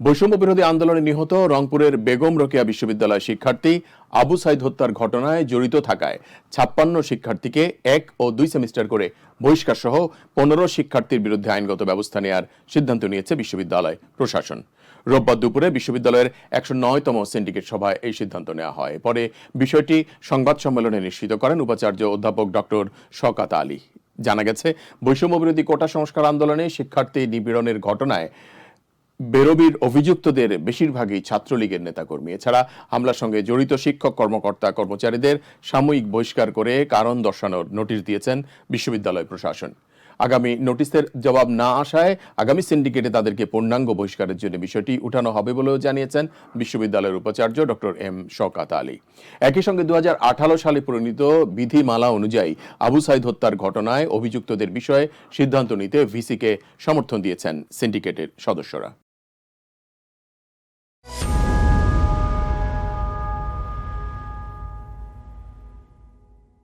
বৈষম্য বিরোধী আন্দোলনে নিহত রংপুরের বেগম রোকেয়া বিশ্ববিদ্যালয় শিক্ষার্থী আবু সাইদ হত্যার ঘটনায় জড়িত থাকায় ছাপ্পান্ন শিক্ষার্থীকে এক ও দুই সেমিস্টার করে বহিষ্কার সহ পনেরো শিক্ষার্থীর বিরুদ্ধে আইনগত ব্যবস্থা নেওয়ার সিদ্ধান্ত নিয়েছে বিশ্ববিদ্যালয় প্রশাসন। রোববার দুপুরে বিশ্ববিদ্যালয়ের একশো নয়তম সিন্ডিকেট সভায় এই সিদ্ধান্ত নেওয়া হয়। পরে বিষয়টি সংবাদ সম্মেলনে নিশ্চিত করেন উপাচার্য অধ্যাপক ডক্টর শকাত আলী। জানা গেছে, বৈষম্য বিরোধী কোটা সংস্কার আন্দোলনে শিক্ষার্থী নিপীড়নের ঘটনায় বেরবির অভিযুক্তদের বেশিরভাগই ছাত্রলীগের নেতাকর্মী। এছাড়া হামলার সঙ্গে জড়িত শিক্ষক, কর্মকর্তা, কর্মচারীদের সাময়িক বহিষ্কার করে কারণ দর্শানোর নোটিশ দিয়েছেন বিশ্ববিদ্যালয় প্রশাসন। আগামী নোটিশের জবাব না আসায় আগামী সিন্ডিকেটে তাদেরকে পূর্ণাঙ্গ বহিষ্কারের জন্য বিষয়টি উঠানো হবে বলেও জানিয়েছেন বিশ্ববিদ্যালয়ের উপাচার্য ডক্টর এম. শওকাত আলী। একই সঙ্গে দু হাজার আঠারো সালে প্রণীত বিধিমালা অনুযায়ী আবু সাইদ হত্যার ঘটনায় অভিযুক্তদের বিষয়ে সিদ্ধান্ত নিতে ভিসিকে সমর্থন দিয়েছেন সিন্ডিকেটের সদস্যরা।